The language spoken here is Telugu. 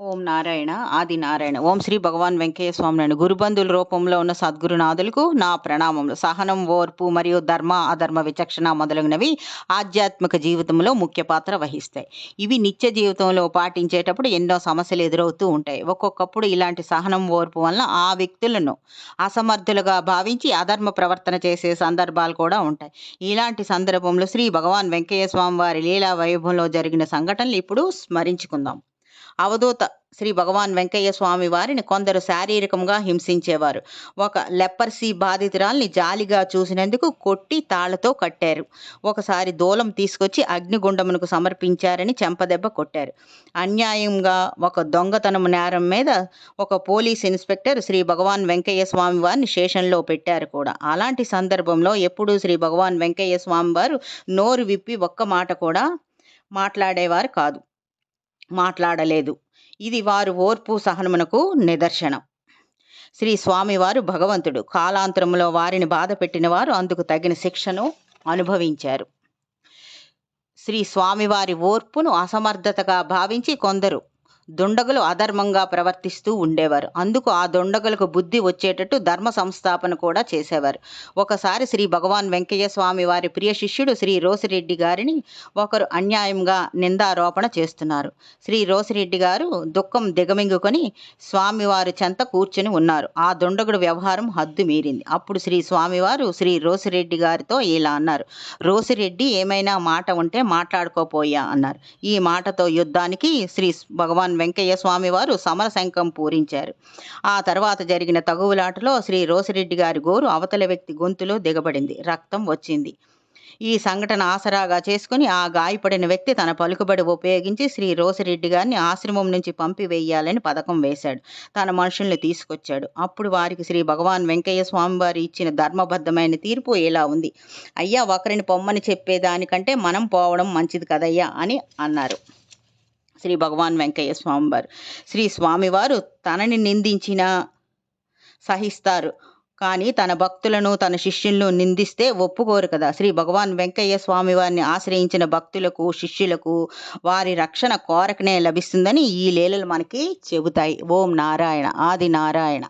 ఓం నారాయణ ఆది నారాయణ. ఓం శ్రీ భగవాన్ వెంకయ్య స్వామి గురుబంధుల రూపంలో ఉన్న సద్గురునాథులకు నా ప్రణామములు. సహనం ఓర్పు మరియు ధర్మ అధర్మ విచక్షణ మొదలగునవి ఆధ్యాత్మిక జీవితంలో ముఖ్య పాత్ర వహిస్తాయి. ఇవి నిత్య జీవితంలో పాటించేటప్పుడు ఎన్నో సమస్యలు ఎదురవుతూ ఉంటాయి. ఒక్కొక్కప్పుడు ఇలాంటి సహనం ఓర్పు వలన ఆ వ్యక్తులను అసమర్థులుగా భావించి అధర్మ ప్రవర్తన చేసే సందర్భాలు కూడా ఉంటాయి. ఇలాంటి సందర్భంలో శ్రీ భగవాన్ వెంకయ్య స్వామి వారి లీలా వైభవంలో జరిగిన సంఘటనలు ఇప్పుడు స్మరించుకుందాం. అవధూత శ్రీ భగవాన్ వెంకయ్య స్వామి వారిని కొందరు శారీరకంగా హింసించేవారు. ఒక లెప్పర్సీ బాధితురాల్ని జాలిగా చూసినందుకు కొట్టి తాళ్ళతో కట్టారు. ఒకసారి దూలం తీసుకొచ్చి అగ్నిగుండమునకు సమర్పించారని చెంపదెబ్బ కొట్టారు. అన్యాయంగా ఒక దొంగతనం నేరం మీద ఒక పోలీస్ ఇన్స్పెక్టర్ శ్రీ భగవాన్ వెంకయ్య స్వామి వారిని స్టేషన్లో పెట్టారు కూడా. అలాంటి సందర్భంలో ఎప్పుడూ శ్రీ భగవాన్ వెంకయ్య స్వామి వారు నోరు విప్పి ఒక్క మాట కూడా మాట్లాడేవారు కాదు. మాట్లాడలేదు. ఇది వారు ఓర్పు సహనమునకు నిదర్శనం. శ్రీ స్వామివారు భగవంతుడు. కాలాంతరంలో వారిని బాధ పెట్టిన వారు అందుకు తగిన శిక్షను అనుభవించారు. శ్రీ స్వామివారి ఓర్పును అసమర్థతగా భావించి కొందరు దుండగులు అధర్మంగా ప్రవర్తిస్తూ ఉండేవారు. అందుకు ఆ దుండగులకు బుద్ధి వచ్చేటట్టు ధర్మ సంస్థాపన కూడా చేసేవారు. ఒకసారి శ్రీ భగవాన్ వెంకయ్య స్వామి వారి ప్రియ శిష్యుడు శ్రీ రోసిరెడ్డి గారిని ఒకరు అన్యాయంగా నిందారోపణ చేస్తున్నారు. శ్రీ రోసిరెడ్డి గారు దుఃఖం దిగమింగుకొని స్వామివారి చెంత కూర్చుని ఉన్నారు. ఆ దుండగుడు వ్యవహారం హద్దు మీరింది. అప్పుడు శ్రీ స్వామివారు శ్రీ రోసిరెడ్డి గారితో ఇలా అన్నారు. రోసిరెడ్డి ఏమైనా మాట ఉంటే మాట్లాడుకోపోయా అన్నారు. ఈ మాటతో యుద్ధానికి శ్రీ భగవాన్ వెంకయ్య స్వామి వారు సమరశంఖం పూరించారు. ఆ తర్వాత జరిగిన తగువులాటలో శ్రీ రోసిరెడ్డి గారి గోరు అవతల వ్యక్తి గొంతులో దిగబడింది. రక్తం వచ్చింది. ఈ సంఘటన ఆసరాగా చేసుకుని ఆ గాయపడిన వ్యక్తి తన పలుకుబడి ఉపయోగించి శ్రీ రోసిరెడ్డి గారిని ఆశ్రమం నుంచి పంపివేయాలని పథకం వేశాడు. తన మనుషుల్ని తీసుకొచ్చాడు. అప్పుడు వారికి శ్రీ భగవాన్ వెంకయ్య స్వామివారు ఇచ్చిన ధర్మబద్ధమైన తీర్పు ఇలా ఉంది? అయ్యా ఒకరిని పొమ్మని చెప్పేదానికంటే మనం పోవడం మంచిది కదయ్యా అని అన్నారు. శ్రీ భగవాన్ వెంకయ్య స్వామివారు. శ్రీ స్వామివారు తనని నిందించిన సహిస్తారు. కానీ తన భక్తులను తన శిష్యులను నిందిస్తే ఒప్పుకోరు కదా. శ్రీ భగవాన్ వెంకయ్య స్వామి వారిని ఆశ్రయించిన భక్తులకు శిష్యులకు వారి రక్షణ కోరకనే లభిస్తుందని ఈ లీలలు మనకి చెబుతాయి. ఓం నారాయణ ఆది నారాయణ.